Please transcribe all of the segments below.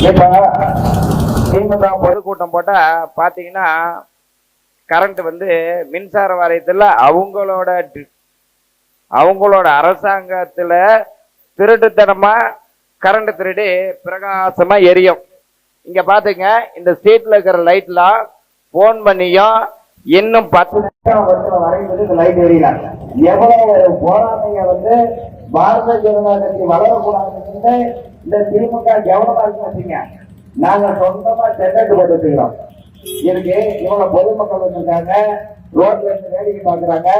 இப்ப திமுக பொதுக்கூட்டம் போட்டா பாத்தீங்கன்னா கரண்ட் வந்து மின்சார வாரியத்துல அவங்களோட அவங்களோட அரசாங்கத்துல திருட்டுத்தனமா கரண்ட் திருடி பிரகாசமா எரியும். இங்க பாத்துங்க இந்த ஸ்ட்ரீட்ல இருக்கிற லைட்லாம் போன் பண்ணியும் இன்னும் பத்து நிமிஷம் வருஷம் வரைக்கும் இந்த லைட் எரியல எவ்வளவு போராட்டங்க வந்து பாரதிய ஜனதா கட்சி வளரக்கூடாதுன்னு இந்த திமுக கவனமா இருக்கு வச்சுங்க நாங்க சொந்தமா சென்னைக்கு போட்டு இதுக்கு இவங்க பொதுமக்கள் வந்திருக்காங்க ரோட்ல இருந்து வேடிக்கை பாக்குறாங்க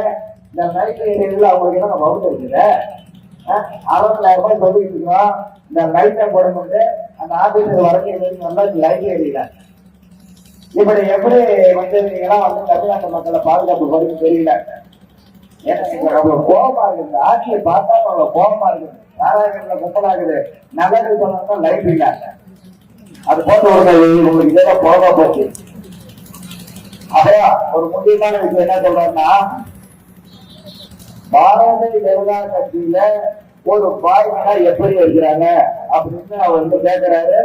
இந்த நைட்டு ஏரியாவில் அவங்களுக்கு என்ன வகுப்பு இருக்குது? அறுபதாயிரம் ரூபாய் சொல்லிட்டு இருக்கோம் இந்த லைட்டை போடும்போது அந்த ஆபீஸுக்கு வரக்கூடிய நல்லா லைட் எரியல இப்படி எப்படி வந்து வந்து தமிழ்நாட்டு மக்களை பாதுகாப்பு வரைக்கும் தெரியல? அவ்வளவு கோபமா இருக்கு இந்த ஆட்சியை பார்த்தா அவ்வளவு கோபமா இருக்கு நாராயணத்துல கும்பலாகுது நல்லது சொன்னா லைட் இல்ல அது போட்டு விடுங்க இதெல்லாம் கோபமா போச்சு அப்புறம் ஒரு முக்கியமான விஷயம் என்ன சொல்றாருன்னா பாரதிய ஜனதா கட்சியில ஒரு பாய்மனா எப்படி இருக்கிறாங்க அப்படின்னு அவர் வந்து கேட்கிறாரு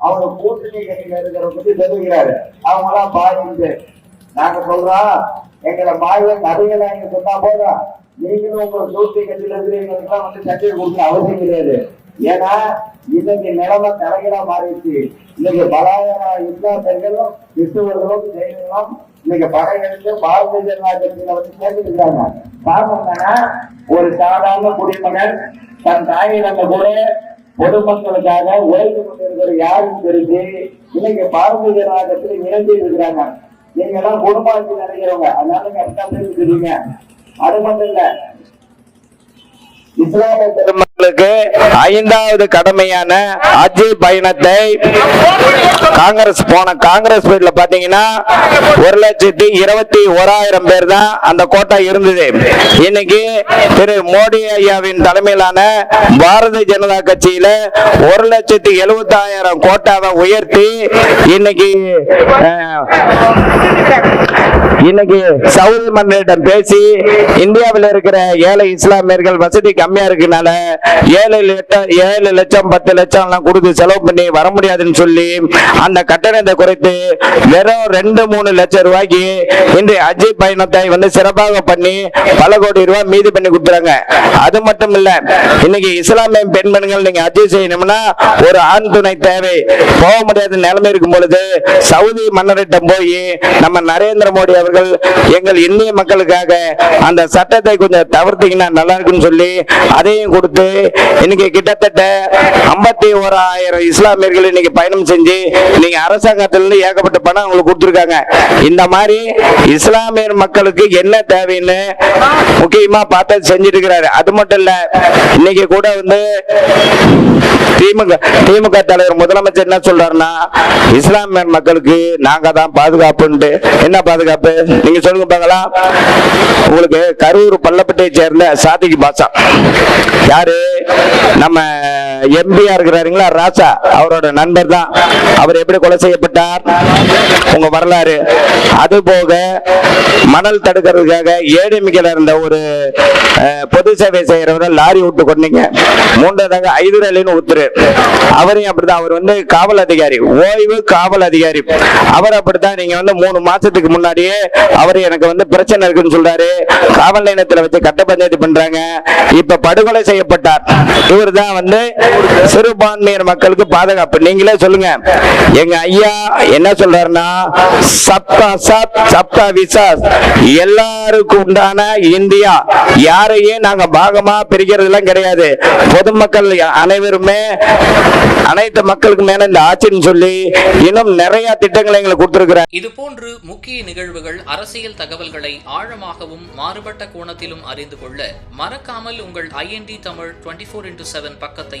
அவர் கூட்டணி கட்சியில இருக்கிற பத்தி தெரிவிக்கிறாரு அவங்க எல்லாம் பாயிண்ட் நாங்க சொல்றோம் எங்களை மாயவர் நடிகளை நீங்க சொன்னா போதும். நீங்களும் உங்க கூட்டணி கட்டில இருக்கிறவங்களுக்குலாம் வந்து சர்டிபிகேட் கொடுக்க அவசியம் கிடையாது. ஏன்னா இன்னைக்கு நிலைமை தலைகளா மாறிடுச்சு. இன்னைக்கு பலாயிரம் இஸ்லாமியர்களும் கிறிஸ்துவர்களும் ஜெயினர்களும் இன்னைக்கு படையெடுத்து பாரதிய ஜனதா கட்சியில வந்து சேர்ந்துருக்காங்க காரணம் என்னன்னா ஒரு சாதாரண குடிமகன் தன் தாயிடம் கூட பொதுமக்களுக்காக உழைத்து கொண்டிருக்கிற யாரும் தெரிஞ்சு இன்னைக்கு பாரதிய ஜனதா கட்சியில இணைந்து இருக்கிறாங்க. நீங்க எல்லாம் குடும்பத்தை நினைக்கிறவங்க அதனால நீங்க அப்படித்தான் தெரிஞ்சுக்கிறீங்க அது மட்டும் இல்ல. இஸ்லாமிய அவர்களுக்கு ஐந்தாவது கடமையான ஹஜ் பயணத்தை காங்கிரஸ் போன காங்கிரஸ் வீட்டில் பார்த்தீங்கன்னா ஒரு லட்சத்தி இருபத்தி ஓராயிரம் பேர் தான் அந்த கோட்டா இருந்தது. இன்னைக்கு திரு மோடி ஐயாவின் தலைமையிலான பாரதிய ஜனதா கட்சியில ஒரு லட்சத்தி எழுபத்தாயிரம் கோட்டாவை உயர்த்தி இன்னைக்கு இன்னைக்கு சவுதி மன்னரிடம் பேசி இந்தியாவில் இருக்கிற ஏழை இஸ்லாமியர்கள் வசதி கம்மியா இருக்கனால ஏழு லட்சம் ஏழு லட்சம் பத்து லட்சம் எல்லாம் கொடுத்து செலவு பண்ணி வர முடியாதுன்னு சொல்லி அந்த கட்டணத்தை குறைத்து வெறும் ரெண்டு மூணு லட்சம் ரூபாய்க்கு இன்று அஜி பயணத்தை வந்து சிறப்பாக பண்ணி பல கோடி ரூபாய் மீதி பண்ணி கொடுத்துறாங்க. அது மட்டும் இல்ல இன்னைக்கு இஸ்லாமிய பெண்மணிகள் நீங்க அஜி செய்யணும்னா ஒரு ஆண் துணை தேவை. போக முடியாத நிலைமை இருக்கும் பொழுது சவுதி மன்னரிடம் போய் நம்ம நரேந்திர மோடி அவர்கள் எங்கள் இந்திய மக்களுக்காக அந்த சட்டத்தை கொஞ்சம் தவிர்த்தீங்கன்னா நல்லா இருக்குன்னு சொல்லி அதையும் கொடுத்து இன்னைக்கு கிட்டத்தட்ட ஐம்பத்தி ஓராயிரம் இஸ்லாமியர்கள் இன்னைக்கு பயணம் செஞ்சு நீங்க அரசாங்கத்திலிருந்து ஏகப்பட்ட பணம் அவங்களுக்கு கொடுத்துருக்காங்க. இந்த மாதிரி இஸ்லாமியர் மக்களுக்கு என்ன தேவைன்னு முக்கியமா பார்த்து செஞ்சுட்டு இருக்கிறாரு அது மட்டும் இல்ல இன்னைக்கு கூட வந்து திமுக திமுக தலைவர் முதலமைச்சர் என்ன சொல்றாருன்னா இஸ்லாமியர் மக்களுக்கு நாங்க தான் பாதுகாப்புன்ட்டு. என்ன பாதுகாப்பு? நீங்க சொல்லுங்க பார்க்கலாம் உங்களுக்கு கரூர் பள்ளப்பட்டியை சேர்ந்த சாதிக்கு பாஷா. யாரு? நம்ம எம்பியா இருக்கிறாருங்களா? ராசா அவரோட நண்பர் தான். அவர் எப்படி கொலை செய்யப்பட்டார்? உங்க வரலாறு. அது போக மணல் தடுக்கிறதுக்காக ஏடிமிக்கல இருந்த ஒரு பொது சேவை செய்யறவரை லாரி விட்டு கொண்டீங்க மூன்றாவதாக ஐதர் அலின்னு ஒருத்தர் அவரையும் அப்படிதான் அவர் வந்து காவல் அதிகாரி. ஓய்வு காவல் அதிகாரி. அவர் அப்படித்தான். நீங்க வந்து மூணு மாசத்துக்கு முன்னாடியே அவர் எனக்கு வந்து பிரச்சனை இருக்குன்னு சொல்றாரு. காவல் நிலையத்துல வச்சு கட்ட பஞ்சாயத்து பண்றாங்க. இப்ப படுகொலை செய்யப்பட்டார். இவர் தான் வந்து சிறுபான்மையினர் மக்களுக்கு பாதுகாப்பு. நீங்களே சொல்லுங்க. எங்க ஐயா என்ன சொல்றாருன்னா சப்தா சப் சப்தா விசாஸ் எல்லாருக்கும் உண்டான இந்தியா. யாரையும் நாங்க பாகமா பிரிக்கிறது எல்லாம் கிடையாது. பொதுமக்கள் அனைவருமே அனைத்து மக்களுக்கு மேல இந்த ஆட்சின்னு சொல்லி இன்னும் நிறைய திட்டங்களை எங்களுக்கு கொடுத்திருக்கிறார். இதுபோன்று முக்கிய நிகழ்வுகள் அரசியல் தகவல்களை ஆழமாகவும் மாறுபட்ட கோணத்திலும் அறிந்து கொள்ள மறக்காமல் உங்கள் IND Tamil twenty four into seven பக்கத்தை